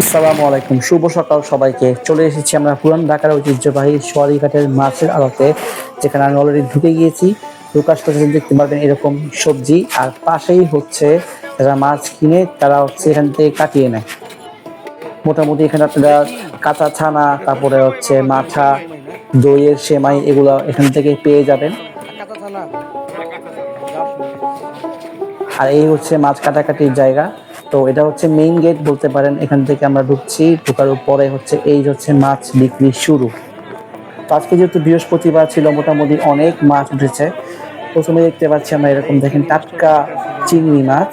আসসালামু আলাইকুম। শুভ সকাল সবাইকে। চলে এসেছি আমরা পুরান ঢাকার ঐতিহ্যবাহী সোয়ারিঘাটের মাছের আড়তে, যেখানে আমি অলরেডি ঢুকে গিয়েছি। প্রকাশ করতে দেখতে পারবেন এরকম সবজি। আর পাশেই হচ্ছে যারা মাছ কিনে, তারা হচ্ছে এখান থেকে কাটিয়ে নেয়। মোটামুটি এখানে আপনারা কাঁচা ছানা, তারপরে হচ্ছে মাথা দইয়ের সেমাই, এগুলো এখান থেকে পেয়ে যাবেন। আর এই হচ্ছে মাছ কাটাকাটির জায়গা। তো এটা হচ্ছে মেইন গেট বলতে পারেন, এখান থেকে আমরা ঢুকছি, ঢোকার পরে হচ্ছে এই হচ্ছে মাছ বিক্রি শুরু। আজকে যেহেতু বৃহস্পতিবার ছিল, মোটামুটি অনেক মাছ উঠেছে। প্রথমে দেখতে পাচ্ছি আমরা এরকম দেখেন টাটকা চিংড়ি মাছ।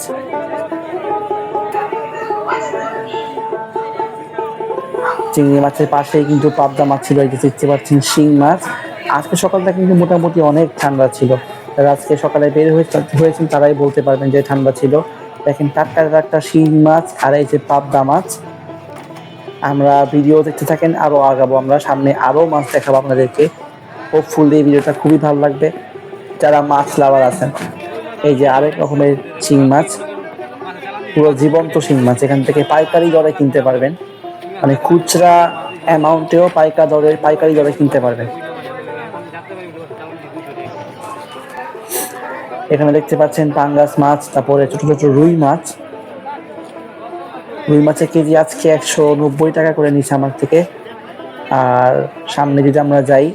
চিংড়ি মাছের পাশেই কিন্তু পাবদা মাছ ছিল, এই যে দেখতে পাচ্ছেন শিং মাছ। আজকে সকালটা কিন্তু মোটামুটি অনেক ঠান্ডা ছিল। আজকে সকালে বের হয়েছেন তারাই বলতে পারবেন যে ঠান্ডা ছিল। দেখেন টাটকা টাটকা শিং মাছ আর এই যে পাবদা মাছ। আমরা ভিডিও দেখতে থাকেন আরও আগাবো আমরা। সামনে আরও মাছ দেখাবো আপনাদেরকে। হোপফুলি এই ভিডিওটা খুবই ভালো লাগবে। যারা মাছ লাভার আছেন, এই যে আরেক রকমের শিং মাছ। পুরো জীবন্ত শিং মাছ, এখান থেকে পাইকারি দরে কিনতে পারবেন। মানে খুচরা অ্যামাউন্টেও পাইকার দরে পাইকারি দরে কিনতে পারবেন। এখানে দেখতে পাচ্ছেন পাঙ্গাস মাছ, তারপরে ছোট ছোট রুই মাছ। রুই মাছের কেজি আজকে একশো নব্বই টাকা করে নিচ্ছে আমার থেকে। আর সামনে যদি আমরা যাই,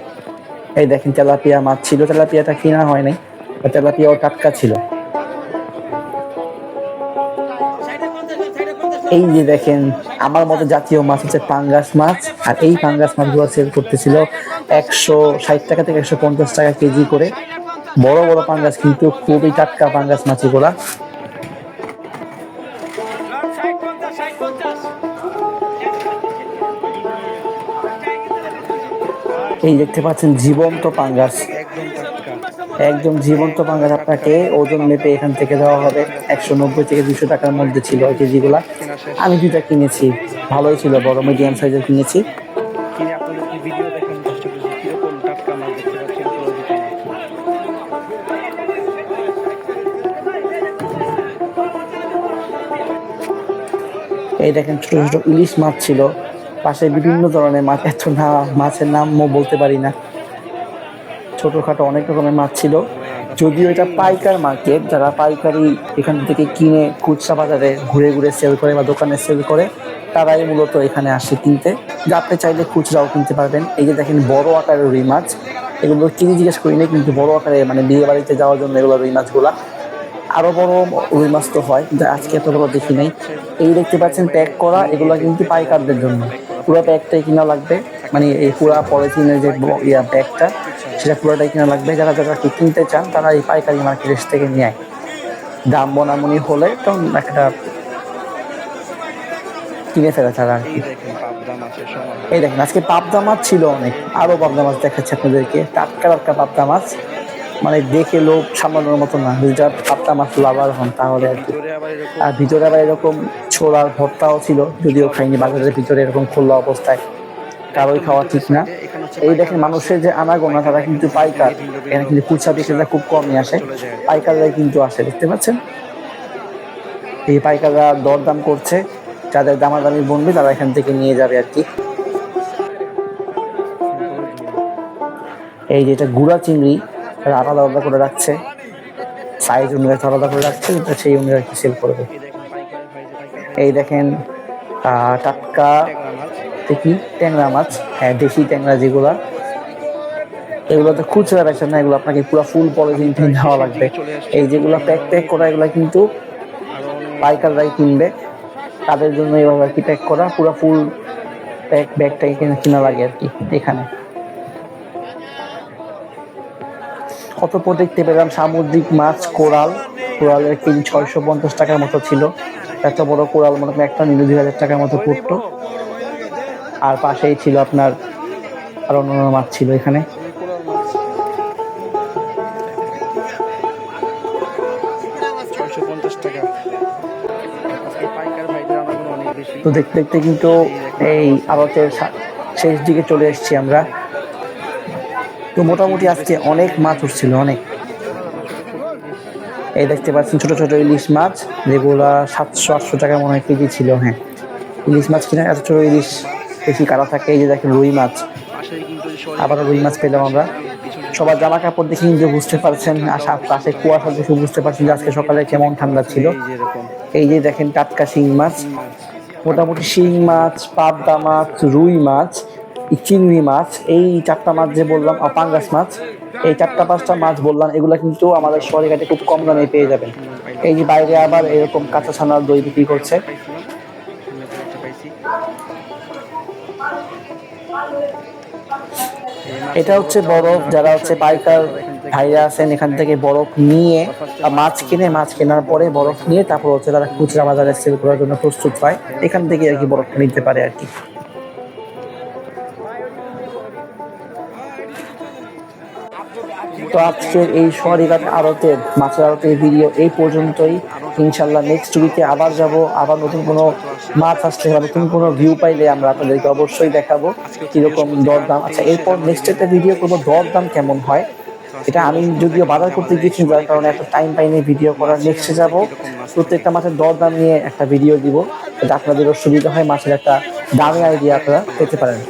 এই দেখেন তেলাপিয়া মাছ ছিল। তেলাপিয়াটা কিনা হয় নাই তেলাপিয়াও টাটকা ছিল। এই যে দেখেন, আমার মতো জাতীয় মাছ হচ্ছে পাঙ্গাস মাছ, আর এই পাঙ্গাস মাছগুলো সেল করতেছিল একশো ষাট টাকা থেকে একশো পঞ্চাশ টাকা কেজি করে। বড় বড় পাঙ্গাস কিন্তু খুবই টাটকা পাঙ্গাস মাছ এগুলা এই দেখতে পাচ্ছেন জীবন্ত পাঙ্গাস। একদম জীবন্ত পাঙ্গাস আপনাকে ওজন মেপে এখান থেকে দেওয়া হবে। একশো নব্বই থেকে দুশো টাকার মধ্যে ছিল ওই কেজিগুলা। আমি দুইটা কিনেছি। ভালোই ছিল, বড় মিডিয়াম সাইজের কিনেছি। এই দেখেন ছোট ছোট ইলিশ মাছ ছিল। পাশে বিভিন্ন ধরনের মাছ, এত না, মাছের নামও বলতে পারি না। ছোটখাটো অনেক রকমের মাছ ছিল। যদিও এটা পাইকার মার্কেট যারা পাইকারি এখান থেকে কিনে খুচরা বাজারে ঘুরে ঘুরে সেল করে বা দোকানে সেল করে, তারাই মূলত এখানে আসে কিনতে। যা আপনি চাইলে খুচরাও কিনতে পারবেন। এই যে দেখেন বড় আকারের রুই মাছ, এগুলো কিনে জিজ্ঞেস করি না, কিন্তু বড় আকারে মানে বিয়ে বাড়িতে যাওয়ার জন্য এগুলো রুই মাছগুলা আরও বড় রুই মাছ তো হয় কিন্তু আজকে এত বড় দেখি নাই। এই দেখতে পাচ্ছেন প্যাক করা, এগুলো কিন্তু পাইকারদের জন্য। পুরো প্যাকটাই কিনা লাগবে মানে এই পুরা পলিথিনের যে ইয়া প্যাকটা, সেটা পুরোটাই কিনা লাগবে। যারা যারা কিনতে চান, তারা এই পাইকারি মার্কেট থেকে নেয় দাম বনামনি হলে তখন একটা কিনে ফেলে তারা আর কি। এই দেখেন, আজকে পাবদা মাছ ছিল অনেক। আরও পাবদা মাছ দেখাচ্ছে আপনাদেরকে, টাটকা টাটকা পাবদা মাছ। মানে দেখে লোভ সামলানোর মতো না। যদি যারা পাবদা মাছ লাভার হন, তাহলে আর কি। আর ভিতরে আবার এরকম ছোলার ভর্তাও ছিল, যদিও খাইনি, বাজারের ভিতরে এরকম খোলা অবস্থায় কারোই খাওয়া ঠিক না। এই দেখেন মানুষের যে আনাগোনা, তারা কিন্তু পাইকার। এখানে কিন্তু খুচরা বিক্রেতা খুব কমই আসে। পাইকাররাই কিন্তু আসে, দেখতে পাচ্ছেন? এই পাইকাররা দরদাম করছে, যাদের দামাদামি বনবে, তারা এখান থেকে নিয়ে যাবে আর কি। এই যে এটা গুড়া চিংড়ি আলাদা আলাদা করে রাখছে। সাইজ অনুযায়ী আলাদা করে রাখছে সেই অনুযায়ী সেল করবে। এই দেখেন টাটকা দেখি, ট্যাংরা মাছ হ্যাঁ দেশি ট্যাংরা যেগুলা। এগুলো তো খুচরা বেচেন না, এগুলো আপনাকে পুরো ফুল পলিথিন দেওয়া লাগবে। এই যেগুলো প্যাক প্যাক করা, এগুলো কিন্তু পাইকাররাই কিনবে। তাদের জন্য এভাবে আর কি প্যাক করা, পুরো ফুল প্যাক ব্যাগটা এখানে কিনা লাগে আর কি এখানে। কত পর দেখতে পেলাম সামুদ্রিক মাছ কোরাল। কোরালের কেজি ছয়শো পঞ্চাশ টাকার মতো ছিল। এত বড় কোরাল মনে একটা নিলে দুই হাজার টাকার মতো পড়তো। আর পাশেই ছিল আপনার আর অন্যান্য মাছ ছিল এখানে। তো দেখতে দেখতে কিন্তু এই আড়তের শেষ দিকে চলে এসেছি আমরা। তো মোটামুটি আজকে অনেক মাছ উঠছিল, অনেক। এই দেখতে পাচ্ছেন ছোট ছোট ইলিশ মাছ, যেগুলা সাতশো, আটশো টাকা মনে হয় কেজি ছিল হ্যাঁ। ইলিশ মাছ কিনা, এত ছোট ইলিশ বেশি কারা থাকে, এই যে দেখেন রুই মাছ। আবারও রুই মাছ পেলাম আমরা। সবার জামা কাপড় দেখে কিন্তু বুঝতে পারছেন আর পাশে কুয়াশা দেখে বুঝতে পারছেন যে আজকে সকালে কেমন ঠান্ডা ছিল। এই যে দেখেন টাটকা শিং মাছ, মোটামুটি শিং মাছ, পাবদা মাছ, রুই মাছ চিংড়ি মাছ, এই চারটা মাছ যে বললাম পাঙ্গাস মাছ, এই চারটা পাঁচটা মাছ বললাম, এগুলো কিন্তু আমাদের শহরে ঘাটে খুব কম দামে পেয়ে যাবেন। এই যে বাইরে আবার এরকম কাঁচা ছানার দই বিক্রি করছে। এটা হচ্ছে বরফ, যারা হচ্ছে পাইকার ভাইরা আছেন এখান থেকে বরফ নিয়ে মাছ কিনে, মাছ কেনার পরে বরফ নিয়ে তারপর হচ্ছে তারা খুচরা বাজারে সেল করার জন্য প্রস্তুত হয়। এখান থেকে আর কি বরফটা নিতে পারে আর কি। তো আজকের এই সরিঘাট আড়তের মাছের আড়তের ভিডিও এই পর্যন্তই। ইনশাল্লাহ নেক্সট উইকে আবার যাব, আবার নতুন কোনো মাছ আসলে বা নতুন কোনো ভিউ পাইলে আমরা আপনাদেরকে অবশ্যই দেখাবো কীরকম দরদাম। আচ্ছা এরপর নেক্সট একটা ভিডিও করব, দরদাম কেমন হয়? এটা আমি যদিও বাজার করতে গিয়েছি, যার কারণে একটা টাইম পাইনি ভিডিও করার। নেক্সটে যাব, প্রত্যেকটা মাছের দরদাম নিয়ে একটা ভিডিও দিব, যাতে আপনাদেরও সুবিধা হয়, মাছের একটা দামি আইডিয়া আপনারা পেতে পারেন।